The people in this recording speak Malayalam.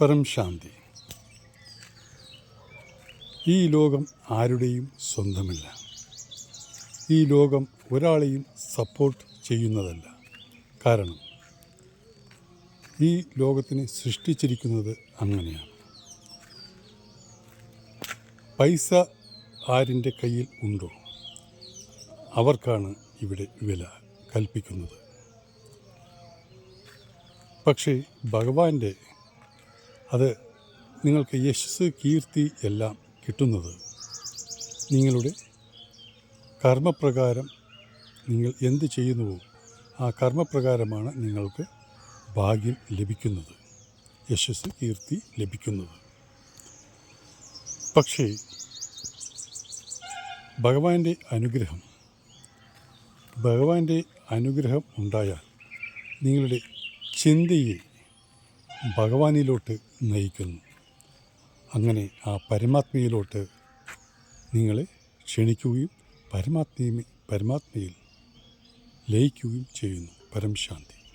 പരം ശാന്തി. ഈ ലോകം ആരുടെയും സ്വന്തമല്ല. ഈ ലോകം ഒരാളെയും സപ്പോർട്ട് ചെയ്യുന്നതല്ല. കാരണം ഈ ലോകത്തിനെ സൃഷ്ടിച്ചിരിക്കുന്നത് അങ്ങനെയാണ്. പൈസ ആരിന്റെ കയ്യിൽ ഉണ്ടോ? അവർക്കാണ് ഇവിടെ വില കൽപ്പിക്കുന്നത്. പക്ഷേ ഭഗവാന്റെ അത് നിങ്ങൾക്ക് യശസ് കീർത്തി എല്ലാം കിട്ടുന്നത്. നിങ്ങളുടെ കർമ്മപ്രകാരം നിങ്ങൾ എന്ത് ചെയ്യുന്നുവോ ആ കർമ്മപ്രകാരമാണ് നിങ്ങൾക്ക് ഭാഗ്യം ലഭിക്കുന്നത്. യശസ് കീർത്തി ലഭിക്കുന്നത്. പക്ഷേ ഭഗവാന്റെ അനുഗ്രഹം ഭഗവാന്റെ അനുഗ്രഹം ഉണ്ടായാൽ നിങ്ങളുടെ ചിന്തയെ ഭഗവാനിലോട്ട് നയിക്കുന്നു. അങ്ങനെ ആ പരമാത്മയിലോട്ട് നിങ്ങളെ ക്ഷണിക്കുകയും പരമാത്മ പരമാത്മയിൽ ലയിക്കുകയും ചെയ്യുന്നു. പരം ശാന്തി